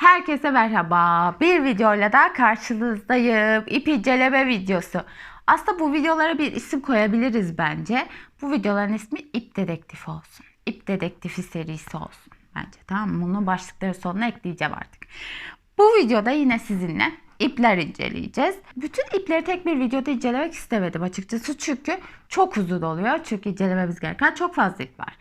Herkese merhaba. Bir videoyla daha karşınızdayım. İp inceleme videosu. Aslında bu videolara bir isim koyabiliriz bence. Bu videoların ismi İp Dedektifi olsun. İp Dedektifi serisi olsun bence. Tamam? Bunu başlıkları sonuna ekleyeceğim artık. Bu videoda yine sizinle ipler inceleyeceğiz. Bütün ipleri tek bir videoda incelemek istemedim açıkçası. Çünkü çok uzun oluyor. Çünkü incelememiz gereken çok fazla ip var.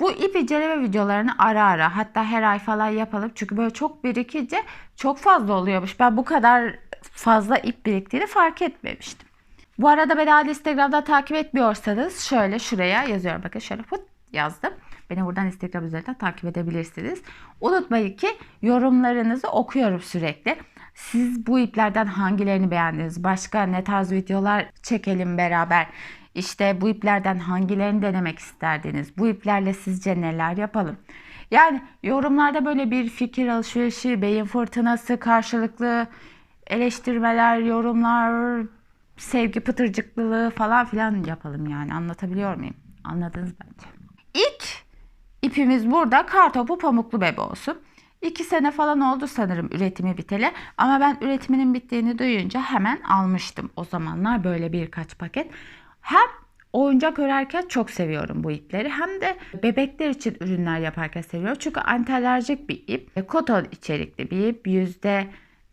Bu ip inceleme videolarını ara ara hatta her ay falan yapalım. Çünkü böyle çok birikince çok fazla oluyormuş. Ben bu kadar fazla ip biriktiğini fark etmemiştim. Bu arada beni Instagram'da takip etmiyorsanız şöyle şuraya yazıyorum. Bakın şöyle put yazdım. Beni buradan Instagram üzerinden takip edebilirsiniz. Unutmayın ki yorumlarınızı okuyorum sürekli. Siz bu iplerden hangilerini beğendiniz? Başka ne tarz videolar çekelim beraber? İşte bu iplerden hangilerini denemek isterdiniz? Bu iplerle sizce neler yapalım? Yani yorumlarda böyle bir fikir alışverişi, beyin fırtınası, karşılıklı eleştirmeler, yorumlar, sevgi pıtırcıklılığı falan filan yapalım yani. Anlatabiliyor muyum? Anladınız bence. İlk ipimiz burada kartopu pamuklu bebe olsun. İki sene falan oldu sanırım üretimi biteli. Ama ben üretiminin bittiğini duyunca hemen almıştım. O zamanlar böyle birkaç paket. Hem oyuncak örerken çok seviyorum bu ipleri. Hem de bebekler için ürünler yaparken seviyorum. Çünkü antialerjik bir ip. E, Koton içerikli bir ip. Yüzde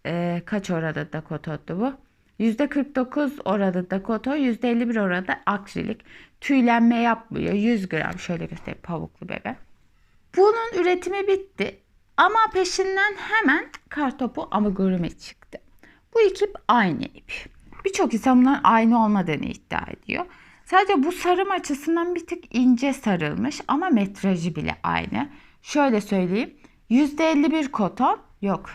e, kaç oranında kotondu bu? %49 oranında koton, %51 oranında akrilik. Tüylenme yapmıyor. 100 gram şöyle göstereyim pamuklu bebe. Bunun üretimi bitti. Ama peşinden hemen kartopu amigurumi çıktı. Bu iki ip aynı ip. Birçok insan bunların aynı olmadığını iddia ediyor. Sadece bu sarım açısından bir tık ince sarılmış ama metrajı bile aynı. Şöyle söyleyeyim. %51 koton yok.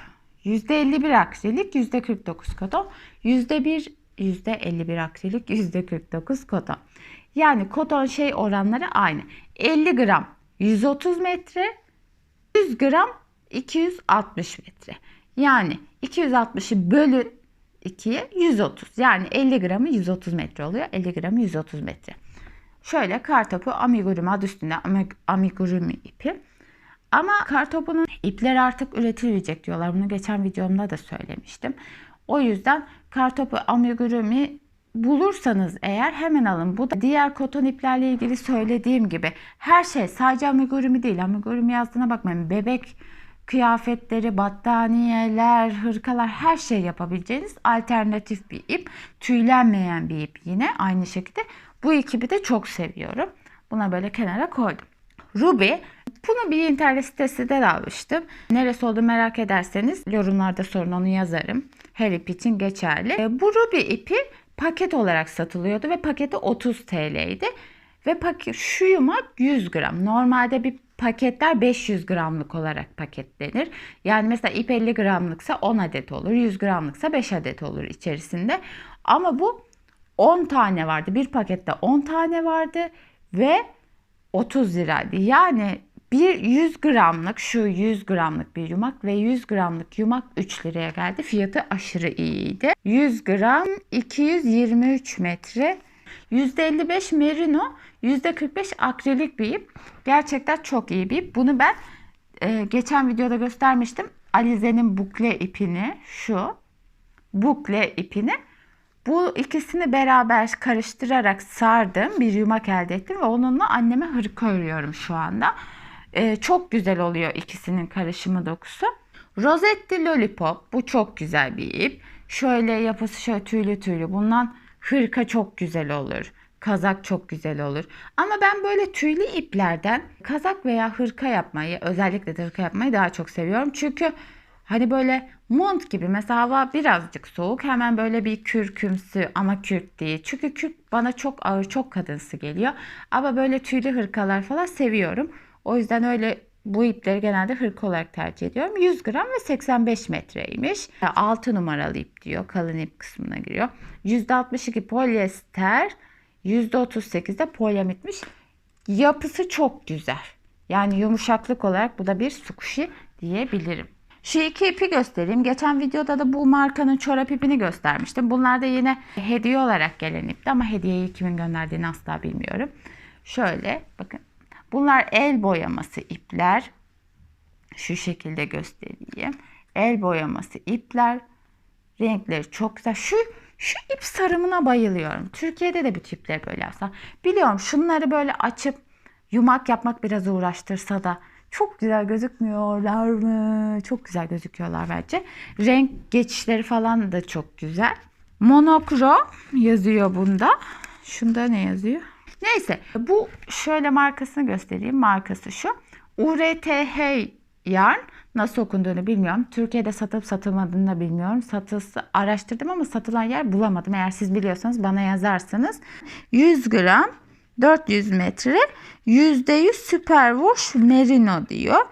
%51 akrilik, %49 koton. %1 %51 akrilik, %49 koton. Yani koton şey oranları aynı. 50 gram 130 metre, 100 gram 260 metre. Yani 260'ı bölün 2'ye 130. Yani 50 gramı 130 metre oluyor. 50 gramı 130 metre. Şöyle kartopu amigurumi adı üstünde amigurumi ipi. Ama kartopunun ipleri artık üretilmeyecek diyorlar. Bunu geçen videomda da söylemiştim. O yüzden kartopu amigurumi bulursanız eğer hemen alın. Bu da diğer koton iplerle ilgili söylediğim gibi her şey sadece amigurumi değil. Amigurumi yazdığına bakmayın. Bebek kıyafetleri, battaniyeler, hırkalar her şey yapabileceğiniz alternatif bir ip. Tüylenmeyen bir ip yine aynı şekilde. Bu ekibi de çok seviyorum. Buna böyle kenara koydum. Ruby. Bunu bir internet sitesinden almıştım. Neresi olduğunu merak ederseniz yorumlarda sorun onu yazarım. Her ip için geçerli. E, bu Ruby ipi paket olarak satılıyordu ve paketi 30 TL'ydi. Ve paket, şu yumak 100 gram. Normalde bir paketler 500 gramlık olarak paketlenir. Yani mesela ip 50 gramlıksa 10 adet olur. 100 gramlıksa 5 adet olur içerisinde. Ama bu 10 tane vardı. Bir pakette 10 tane vardı ve 30 liraydı. Yani bir 100 gramlık şu 100 gramlık bir yumak ve 100 gramlık yumak 3 liraya geldi. Fiyatı aşırı iyiydi. 100 gram 223 metre. %55 merino, %45 akrilik bir ip. Gerçekten çok iyi bir ip. Bunu ben e, geçen videoda göstermiştim. Alize'nin bukle ipini şu bukle ipini bu ikisini beraber karıştırarak sardım. Bir yumak elde ettim ve onunla anneme hırka örüyorum şu anda. Ee, çok güzel oluyor ikisinin karışımı dokusu. Rosetti Lollipop. Bu çok güzel bir ip. Şöyle yapısı şöyle tüylü tüylü. Bundan hırka çok güzel olur. Kazak çok güzel olur. Ama ben böyle tüylü iplerden kazak veya hırka yapmayı, özellikle de hırka yapmayı daha çok seviyorum. Çünkü Hani böyle mont gibi mesela hava birazcık soğuk hemen böyle bir kürkümsü ama kürk değil. Çünkü kürk bana çok ağır çok kadınsı geliyor. Ama böyle tüylü hırkalar falan seviyorum. O yüzden öyle bu ipleri genelde hırka olarak tercih ediyorum. 100 gram ve 85 metreymiş. 6 numaralı ip diyor. Kalın ip kısmına giriyor. %62 polyester, %38 de polyamitmiş. Yapısı çok güzel. Yani yumuşaklık olarak bu da bir sukuşi diyebilirim. Şu iki ipi göstereyim. Geçen videoda da bu markanın çorap ipini göstermiştim. Bunlar da yine hediye olarak gelen ipti ama hediyeyi kimin gönderdiğini asla bilmiyorum. Şöyle bakın. Bunlar el boyaması ipler. Şu şekilde göstereyim. El boyaması ipler. Renkleri çok güzel. Şu şu ip sarımına bayılıyorum. Türkiye'de de bir tipleri böyle yapsa. Biliyorum şunları böyle açıp yumak yapmak biraz uğraştırsa da çok güzel gözükmüyorlar mı? Çok güzel gözüküyorlar bence. Renk geçişleri falan da çok güzel. Monokrom yazıyor bunda. Şunda ne yazıyor? Neyse bu şöyle markasını göstereyim. Markası şu. URTH yarn nasıl okunduğunu bilmiyorum. Türkiye'de satılıp satılmadığını da bilmiyorum. Satılsı araştırdım ama satılan yer bulamadım. Eğer siz biliyorsanız bana yazarsınız. 100 gram 400 metre %100 superwash merino diyor.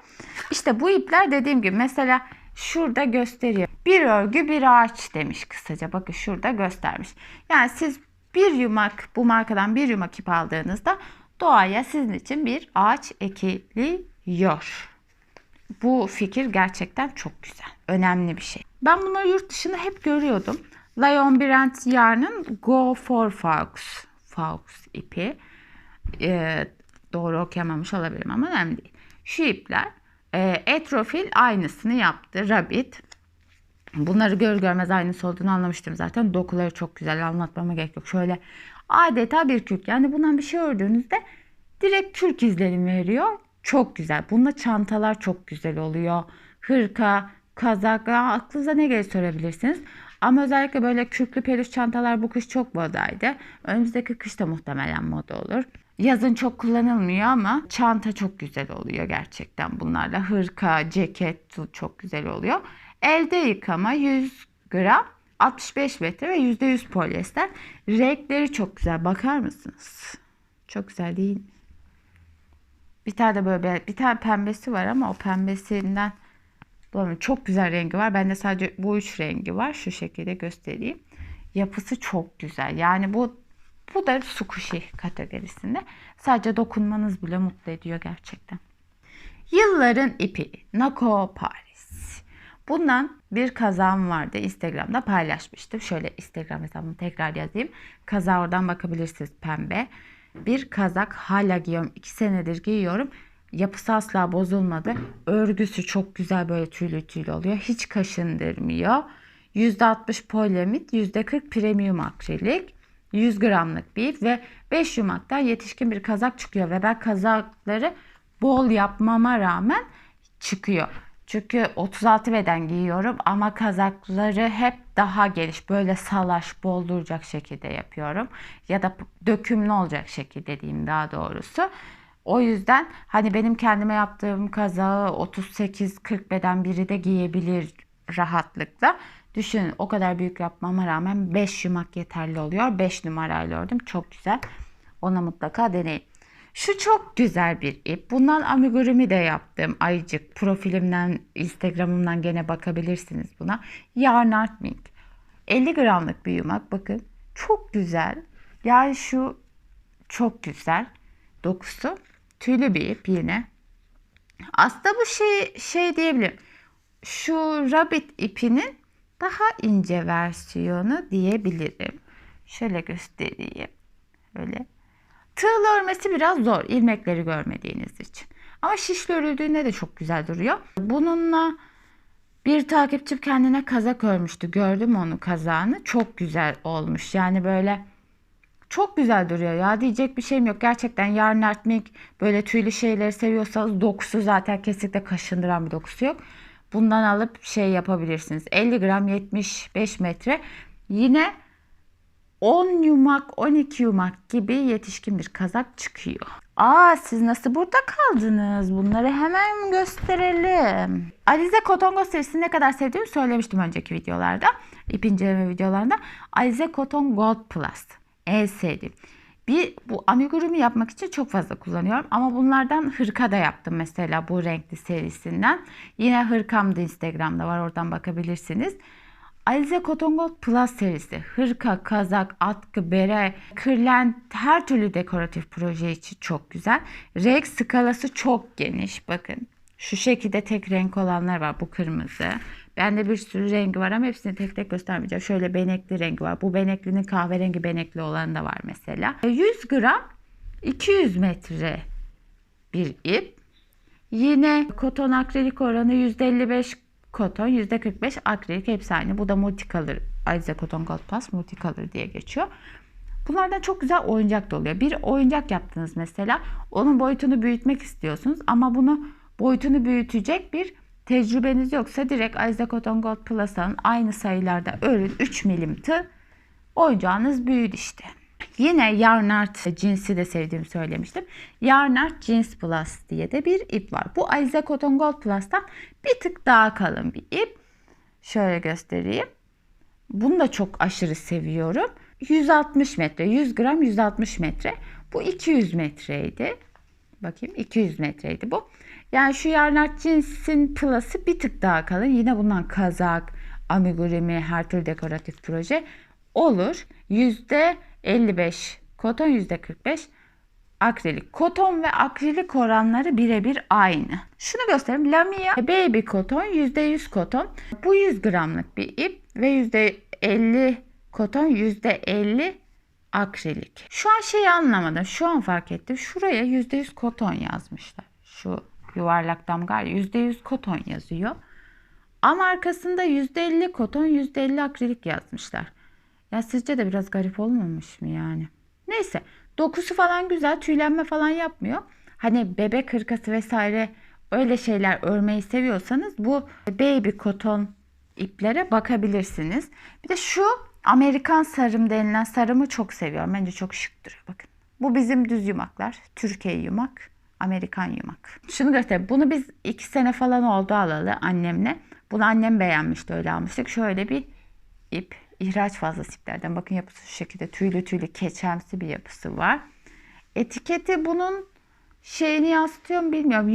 İşte bu ipler dediğim gibi mesela şurada gösteriyor. Bir örgü bir ağaç demiş kısaca. Bakın şurada göstermiş. Yani siz bir yumak bu markadan bir yumak ip aldığınızda doğaya sizin için bir ağaç ekiliyor. Bu fikir gerçekten çok güzel. Önemli bir şey. Ben bunları yurt dışında hep görüyordum. Lion Brand yarnın Go for Fox, Fox ipi. Ee, doğru okuyamamış olabilirim ama önemli değil. Şu ipler e, Etrofil aynısını yaptı. Rabbit. Bunları gör görmez aynısı olduğunu anlamıştım zaten. Dokuları çok güzel anlatmama gerek yok. Şöyle adeta bir kürk. Yani bundan bir şey ördüğünüzde direkt kürk izlenim veriyor. Çok güzel. Bunda çantalar çok güzel oluyor. Hırka, kazak, aklınıza ne gelir sorabilirsiniz. Ama özellikle böyle kürklü peluş çantalar bu kış çok modaydı. Önümüzdeki kış da muhtemelen moda olur. Yazın çok kullanılmıyor ama çanta çok güzel oluyor gerçekten bunlarla. Hırka, ceket çok güzel oluyor. Elde yıkama 100 gram 65 metre ve %100 polyester. Renkleri çok güzel. Bakar mısınız? Çok güzel değil mi? Bir tane de böyle bir tane pembesi var ama o pembesinden bulamıyorum. Çok güzel rengi var. Bende sadece bu üç rengi var. Şu şekilde göstereyim. Yapısı çok güzel. Yani bu bu da sukuşi kategorisinde. Sadece dokunmanız bile mutlu ediyor gerçekten. Yılların ipi Nako Paris. Bundan bir kazağım vardı. Instagram'da paylaşmıştım. Şöyle Instagram hesabımı tekrar yazayım. Kaza oradan bakabilirsiniz pembe. Bir kazak hala giyiyorum. 2 senedir giyiyorum. Yapısı asla bozulmadı. Örgüsü çok güzel böyle tüylü tüylü oluyor. Hiç kaşındırmıyor. %60 polyamit, %40 premium akrilik. 100 gramlık bir ve 5 yumaktan yetişkin bir kazak çıkıyor. Ve ben kazakları bol yapmama rağmen çıkıyor. Çünkü 36 beden giyiyorum ama kazakları hep daha geniş böyle salaş bol duracak şekilde yapıyorum. Ya da dökümlü olacak şekilde diyeyim daha doğrusu. O yüzden hani benim kendime yaptığım kazağı 38-40 beden biri de giyebilir rahatlıkla. Düşünün o kadar büyük yapmama rağmen 5 yumak yeterli oluyor. 5 numarayla ördüm. Çok güzel. Ona mutlaka deneyin. Şu çok güzel bir ip. Bundan amigurumi de yaptım. Ayıcık profilimden, Instagram'ımdan gene bakabilirsiniz buna. Yarn Art Mink. 50 gramlık bir yumak. Bakın çok güzel. Yani şu çok güzel dokusu. Tüylü bir ip yine. Aslında bu şey şey diyebilirim. Şu rabbit ipinin daha ince versiyonu diyebilirim. Şöyle göstereyim. Böyle. Tığ örmesi biraz zor ilmekleri görmediğiniz için. Ama şişli örüldüğünde de çok güzel duruyor. Bununla bir takipçim kendine kazak örmüştü. Gördüm onu kazağını. Çok güzel olmuş. Yani böyle çok güzel duruyor ya. Diyecek bir şeyim yok. Gerçekten yarn artmik böyle tüylü şeyleri seviyorsanız dokusu zaten kesinlikle kaşındıran bir dokusu yok. Bundan alıp şey yapabilirsiniz. 50 gram 75 metre. Yine 10 yumak 12 yumak gibi yetişkin bir kazak çıkıyor. Aa siz nasıl burada kaldınız? Bunları hemen gösterelim. Alize Kotongo serisini ne kadar sevdiğimi söylemiştim önceki videolarda. İp inceleme videolarında. Alize Koton Gold Plus. En sevdiğim. Bir bu amigurumi yapmak için çok fazla kullanıyorum ama bunlardan hırka da yaptım mesela bu renkli serisinden. Yine hırkam da Instagram'da var oradan bakabilirsiniz. Alize Cotton Plus serisi hırka, kazak, atkı, bere, kırlent her türlü dekoratif proje için çok güzel. Renk skalası çok geniş bakın. Şu şekilde tek renk olanlar var bu kırmızı. Bende bir sürü rengi var ama hepsini tek tek göstermeyeceğim. Şöyle benekli rengi var. Bu beneklinin kahverengi benekli olanı da var mesela. 100 gram 200 metre bir ip. Yine koton akrilik oranı %55 koton, %45 akrilik hepsi. Bu da multicolor. Alize Cotton Gold Plus multicolor diye geçiyor. Bunlardan çok güzel oyuncak da oluyor. Bir oyuncak yaptınız mesela. Onun boyutunu büyütmek istiyorsunuz ama bunu boyutunu büyütecek bir tecrübeniz yoksa direkt Alize Cotton Gold Plus'ın aynı sayılarda örün 3 milim tığ oyuncağınız büyüdü işte. Yine Yarnart cinsi de sevdiğimi söylemiştim. Yarnart Jeans Plus diye de bir ip var. Bu Alize Cotton Gold Plus'tan bir tık daha kalın bir ip. Şöyle göstereyim. Bunu da çok aşırı seviyorum. 160 metre, 100 gram 160 metre. Bu 200 metreydi. Bakayım 200 metreydi bu. Yani şu Yarnart cinsin plus'ı bir tık daha kalın. Yine bundan kazak, amigurumi, her türlü dekoratif proje olur. %55 koton %45 akrilik. Koton ve akrilik oranları birebir aynı. Şunu göstereyim. Lamia Baby Koton %100 koton. Bu 100 gramlık bir ip ve %50 koton %50 akrilik. Şu an şeyi anlamadım. Şu an fark ettim. Şuraya %100 koton yazmışlar. Şu yuvarlak damga %100 koton yazıyor. Ama arkasında %50 koton %50 akrilik yazmışlar. Ya sizce de biraz garip olmamış mı yani? Neyse dokusu falan güzel tüylenme falan yapmıyor. Hani bebek hırkası vesaire öyle şeyler örmeyi seviyorsanız bu baby koton iplere bakabilirsiniz. Bir de şu Amerikan sarım denilen sarımı çok seviyorum. Bence çok şık duruyor. Bakın. Bu bizim düz yumaklar. Türkiye yumak. Amerikan yumak. Şunu göstereyim. Bunu biz iki sene falan oldu alalı annemle. Bunu annem beğenmişti öyle almıştık. Şöyle bir ip. İhraç fazlası iplerden. Bakın yapısı şu şekilde tüylü tüylü keçemsi bir yapısı var. Etiketi bunun şeyini yansıtıyor mu bilmiyorum.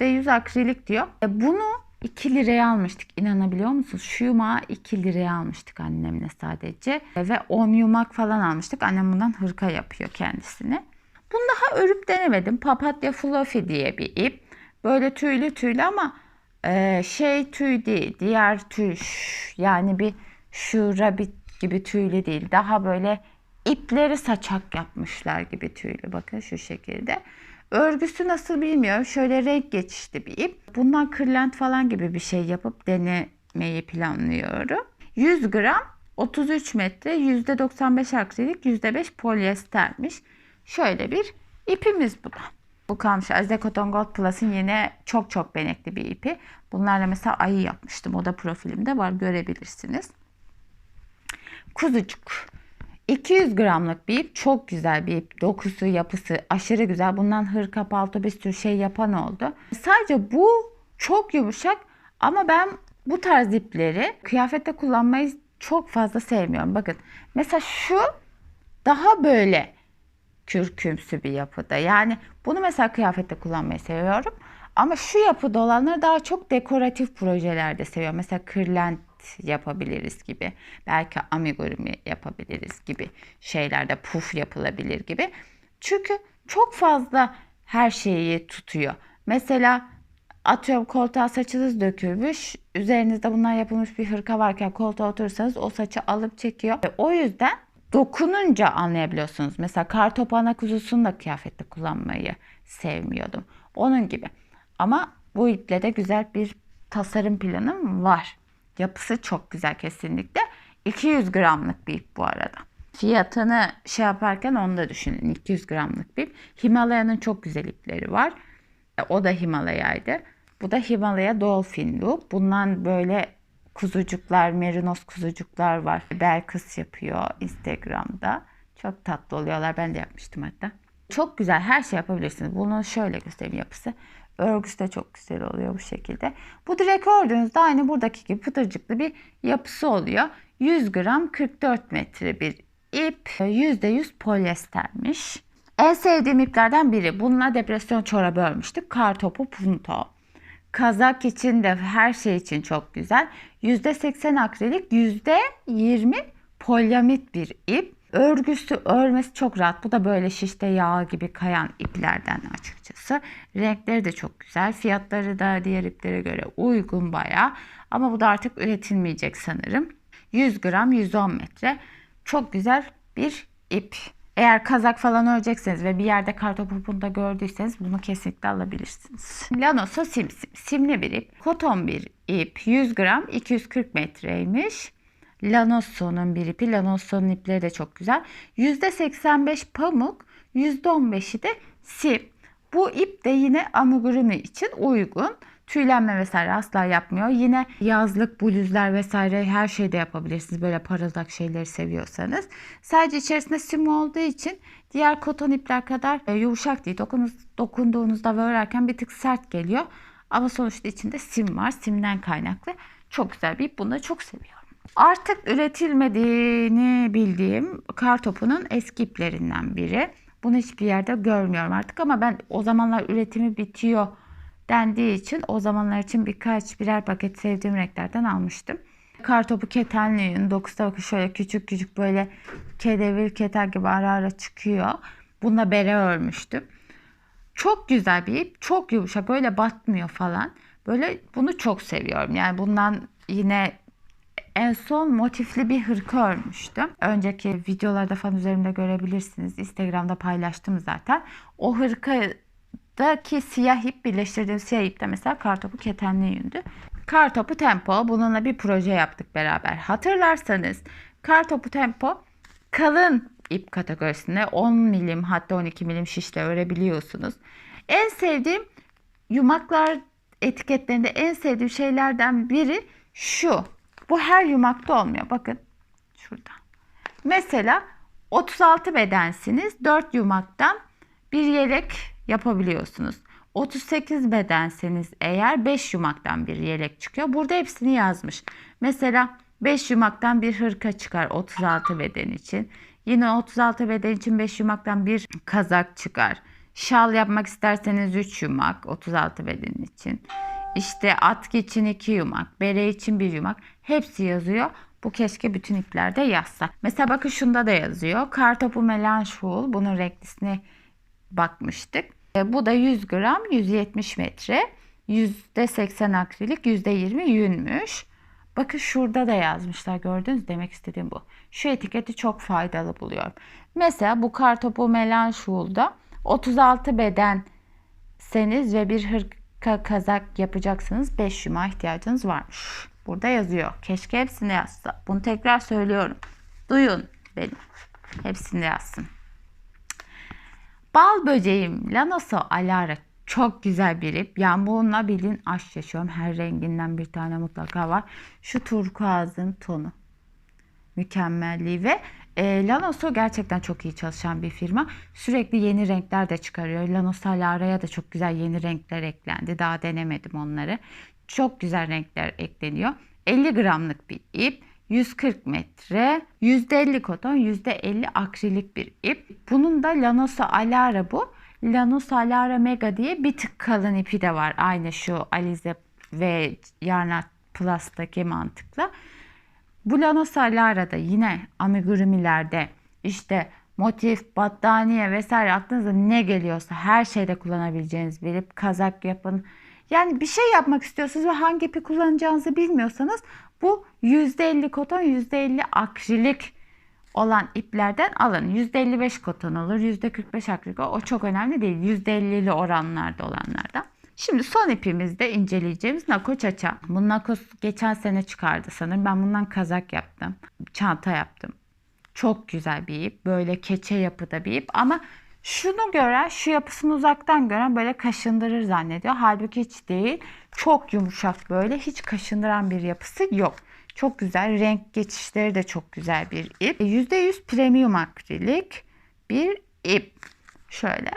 %100 akrilik diyor. E bunu 2 liraya almıştık. İnanabiliyor musunuz? Şu yumağı 2 liraya almıştık annemle sadece. Ve 10 yumak falan almıştık. Annem bundan hırka yapıyor kendisini. Bunu daha örüp denemedim. Papatya fluffy diye bir ip. Böyle tüylü tüylü ama e, şey tüy değil. Diğer tüy yani bir şu rabbit gibi tüylü değil. Daha böyle ipleri saçak yapmışlar gibi tüylü. Bakın şu şekilde. Örgüsü nasıl bilmiyorum. Şöyle renk geçişli bir ip. Bundan kırlent falan gibi bir şey yapıp denemeyi planlıyorum. 100 gram 33 metre %95 akrilik %5 polyestermiş. Şöyle bir ipimiz bu da. Bu kalmış Azze Cotton Gold Plus'ın yine çok çok benekli bir ipi. Bunlarla mesela ayı yapmıştım. O da profilimde var görebilirsiniz. Kuzucuk. 200 gramlık bir ip. Çok güzel bir ip. Dokusu, yapısı aşırı güzel. Bundan hırka, palto bir sürü şey yapan oldu. Sadece bu çok yumuşak ama ben bu tarz ipleri kıyafette kullanmayı çok fazla sevmiyorum. Bakın mesela şu daha böyle kürkümsü bir yapıda. Yani bunu mesela kıyafette kullanmayı seviyorum. Ama şu yapıda olanları daha çok dekoratif projelerde seviyorum. Mesela kırlent yapabiliriz gibi. Belki amigurumi yapabiliriz gibi şeylerde puf yapılabilir gibi. Çünkü çok fazla her şeyi tutuyor. Mesela atıyorum koltuğa saçınız dökülmüş. Üzerinizde bundan yapılmış bir hırka varken koltuğa oturursanız o saçı alıp çekiyor. Ve o yüzden dokununca anlayabiliyorsunuz. Mesela kar topağına kuzusunu da kıyafette kullanmayı sevmiyordum. Onun gibi. Ama bu iple de güzel bir tasarım planım var. Yapısı çok güzel kesinlikle. 200 gramlık bir ip bu arada. Fiyatını şey yaparken onu da düşünün. 200 gramlık bir ip. Himalaya'nın çok güzel ipleri var. E, o da Himalaya'ydı. Bu da Himalaya Dolphin Loop. Bundan böyle kuzucuklar, merinos kuzucuklar var. Belkıs yapıyor Instagram'da. Çok tatlı oluyorlar. Ben de yapmıştım hatta. Çok güzel her şey yapabilirsiniz. Bunu şöyle göstereyim yapısı. Örgüsü de çok güzel oluyor bu şekilde. Bu direkt ördüğünüzde aynı buradaki gibi pıtırcıklı bir yapısı oluyor. 100 gram 44 metre bir ip. %100 polyestermiş. En sevdiğim iplerden biri. Bununla depresyon çorabı örmüştük. Kar topu punto. Kazak için de her şey için çok güzel. %80 akrilik, %20 polyamit bir ip. Örgüsü örmesi çok rahat. Bu da böyle şişte yağ gibi kayan iplerden açıkçası. Renkleri de çok güzel. Fiyatları da diğer iplere göre uygun baya. Ama bu da artık üretilmeyecek sanırım. 100 gram 110 metre. Çok güzel bir ip. Eğer kazak falan örecekseniz ve bir yerde kartopu da gördüyseniz bunu kesinlikle alabilirsiniz. Lanoso sim, sim, simli bir ip. Koton bir ip 100 gram 240 metreymiş. Lanosso'nun bir ipi. Lanosso'nun ipleri de çok güzel. %85 pamuk, %15'i de sim. Bu ip de yine amigurumi için uygun. Tüylenme vesaire asla yapmıyor. Yine yazlık bluzlar vesaire her şeyde yapabilirsiniz. Böyle parıldak şeyleri seviyorsanız. Sadece içerisinde sim olduğu için diğer koton ipler kadar e, yumuşak değil. Dokunuz, dokunduğunuzda ve örerken bir tık sert geliyor. Ama sonuçta içinde sim var. Simden kaynaklı. Çok güzel bir ip. Bunu da çok seviyorum. Artık üretilmediğini bildiğim kartopunun eski iplerinden biri. Bunu hiçbir yerde görmüyorum artık ama ben o zamanlar üretimi bitiyor dendiği için o zamanlar için birkaç birer paket sevdiğim renklerden almıştım. Kartopu ketenliğin dokusta bakın şöyle küçük küçük böyle kedevir keten gibi ara ara çıkıyor. Bununla bere örmüştüm. Çok güzel bir ip. Çok yumuşak. Böyle batmıyor falan. Böyle bunu çok seviyorum. Yani bundan yine en son motifli bir hırka örmüştüm. Önceki videolarda falan üzerimde görebilirsiniz. Instagram'da paylaştım zaten. O hırkadaki siyah ip birleştirdiğim siyah ip de mesela kartopu ketenli yündü. Kartopu Tempo bununla bir proje yaptık beraber. Hatırlarsanız Kartopu Tempo kalın ip kategorisinde 10 milim hatta 12 milim şişle örebiliyorsunuz. En sevdiğim yumaklar etiketlerinde en sevdiğim şeylerden biri şu. Bu her yumakta olmuyor. Bakın şurada. Mesela 36 bedensiniz. 4 yumaktan bir yelek yapabiliyorsunuz. 38 bedenseniz eğer 5 yumaktan bir yelek çıkıyor. Burada hepsini yazmış. Mesela 5 yumaktan bir hırka çıkar 36 beden için. Yine 36 beden için 5 yumaktan bir kazak çıkar. Şal yapmak isterseniz 3 yumak 36 beden için. İşte atkı için 2 yumak, bere için 1 yumak. Hepsi yazıyor. Bu keşke bütün iplerde yazsa. Mesela bakın şunda da yazıyor. Kartopu melange wool. Bunun renklisine bakmıştık. E, bu da 100 gram 170 metre. %80 akrilik %20 yünmüş. Bakın şurada da yazmışlar gördünüz demek istediğim bu. Şu etiketi çok faydalı buluyorum. Mesela bu kartopu melange wool'da 36 beden seniz ve bir hırka kazak yapacaksınız 5 yuma ihtiyacınız varmış. Burada yazıyor. Keşke hepsini yazsa. Bunu tekrar söylüyorum. Duyun beni. Hepsini yazsın. Bal böceğim Lanoso Alara çok güzel bir ip. Yani bununla bilin aşk yaşıyorum. Her renginden bir tane mutlaka var. Şu turkuazın tonu. Mükemmelliği ve e, Lanoso gerçekten çok iyi çalışan bir firma. Sürekli yeni renkler de çıkarıyor. Lanoso Alara'ya da çok güzel yeni renkler eklendi. Daha denemedim onları. Çok güzel renkler ekleniyor. 50 gramlık bir ip. 140 metre, %50 koton, %50 akrilik bir ip. Bunun da Lanoso Alara bu. Lanoso Alara Mega diye bir tık kalın ipi de var. Aynı şu Alize ve Yarnat Plus'taki mantıkla. Bu Lanoso Alara'da yine amigurumilerde işte motif, battaniye vesaire aklınıza ne geliyorsa her şeyde kullanabileceğiniz bir ip. Kazak yapın. Yani bir şey yapmak istiyorsunuz ve hangi ipi kullanacağınızı bilmiyorsanız bu %50 koton, %50 akrilik olan iplerden alın. %55 koton olur, %45 akrilik. O çok önemli değil. %50'li oranlarda olanlardan. Şimdi son ipimizde inceleyeceğimiz Nako Çaça. Bu Nako geçen sene çıkardı sanırım. Ben bundan kazak yaptım. Çanta yaptım. Çok güzel bir ip. Böyle keçe yapıda bir ip ama şunu gören, şu yapısını uzaktan gören böyle kaşındırır zannediyor. Halbuki hiç değil. Çok yumuşak böyle. Hiç kaşındıran bir yapısı yok. Çok güzel. Renk geçişleri de çok güzel bir ip. %100 premium akrilik bir ip. Şöyle.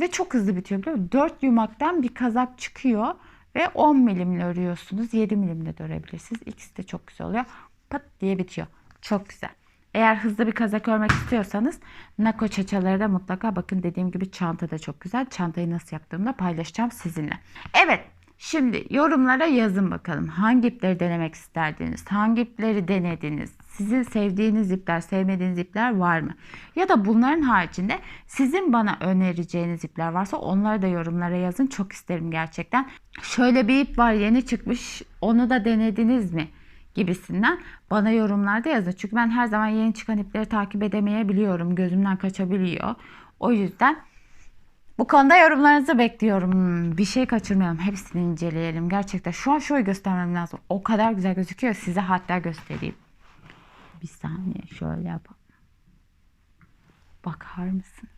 Ve çok hızlı bitiyor biliyor musun? 4 yumaktan bir kazak çıkıyor. Ve 10 milimle örüyorsunuz. 7 milimle de örebilirsiniz. İkisi de çok güzel oluyor. Pat diye bitiyor. Çok güzel. Eğer hızlı bir kazak örmek istiyorsanız Nako çaçaları da mutlaka bakın dediğim gibi çanta da çok güzel. Çantayı nasıl yaptığımı da paylaşacağım sizinle. Evet şimdi yorumlara yazın bakalım. Hangi ipleri denemek isterdiniz? Hangi ipleri denediniz? Sizin sevdiğiniz ipler, sevmediğiniz ipler var mı? Ya da bunların haricinde sizin bana önereceğiniz ipler varsa onları da yorumlara yazın. Çok isterim gerçekten. Şöyle bir ip var yeni çıkmış. Onu da denediniz mi? Gibisinden bana yorumlarda yazın. Çünkü ben her zaman yeni çıkan ipleri takip edemeyebiliyorum. Gözümden kaçabiliyor. O yüzden bu konuda yorumlarınızı bekliyorum. Hmm, Bir şey kaçırmayalım. Hepsini inceleyelim. Gerçekten şu an şöyle göstermem lazım. O kadar güzel gözüküyor. Size hatta göstereyim. Bir saniye şöyle yapalım. Bakar mısınız?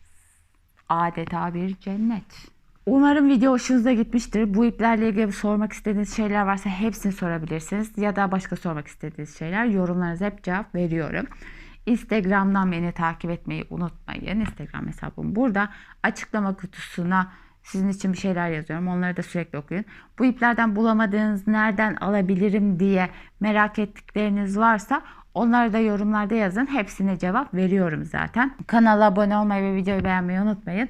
Adeta bir cennet. Umarım video hoşunuza gitmiştir. Bu iplerle ilgili sormak istediğiniz şeyler varsa hepsini sorabilirsiniz. Ya da başka sormak istediğiniz şeyler yorumlarınıza hep cevap veriyorum. Instagram'dan beni takip etmeyi unutmayın. Instagram hesabım burada. Açıklama kutusuna sizin için bir şeyler yazıyorum. Onları da sürekli okuyun. Bu iplerden bulamadığınız nereden alabilirim diye merak ettikleriniz varsa onları da yorumlarda yazın. Hepsine cevap veriyorum zaten. Kanala abone olmayı ve videoyu beğenmeyi unutmayın.